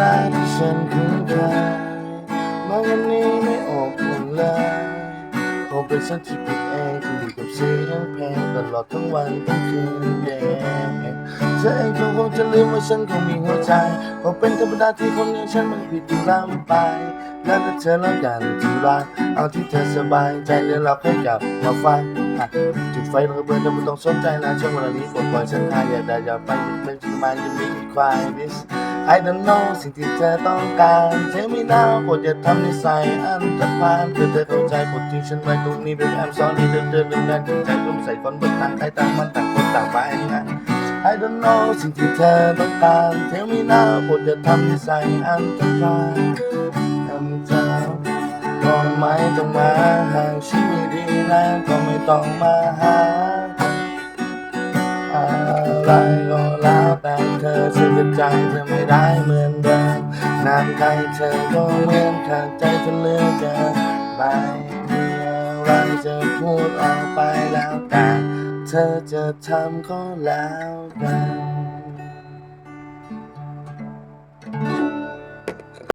ตาที่ฉันคุ้นเคยมาวันนี้ไม่อบอุ่นเลยคงเป็นฉันที่ผิดเองที่อยู่กับเสียงเพลงตลอดทั้งวันทั้งคืนเย็นเธอเองก็คงจะลืมว่าฉันคงมีหัวใจคงเป็นธรรมดาที่คนอย่างฉันมันผิดอยู่แล้วไปแล้วถ้าเธอแล้วกันที่รักเอาที่เธอสบายใจแล้วเราค่อยกลับมาฟังจุดไฟระเบิดแต่ไม่ต้องสนใจนะช่วงเวลานี้ปลดปล่อยฉันหายอยากได้อยากไปเป็นจุดหมายยังมีอีกควาย this I don't know สิ่งที่เธอต้องการเธอไม่น่าปรดอย่าทำนิสัยอันตรพานเพื่อเธอเข้าใจปรดทิ้งฉันไว้ตรงนี้ baby I'm sorry เดินเดินเดินเดินถึงใจร่วมใส่คนบิกต่างใครต่างมันต่างคนต่างไปนะ I don't know สิ่งที่เธอต้องการเธอไม่น่าปรดอย่าทำนิสัยอันตรายทำเธอก็ไม่ต้องมาห่างชีวิตดีแล้วก็ไม่ต้องมาหาอะไรก็แล้วแต่ เธอฉันจะใจเธอไม่ได้เหมือนเดิมนานใครเธอก็เหมือนขาดใจจนเลือเกินไปมีอะไรจะพูดออกไปแล้วแต่เธอจะทำก็แล้วกัน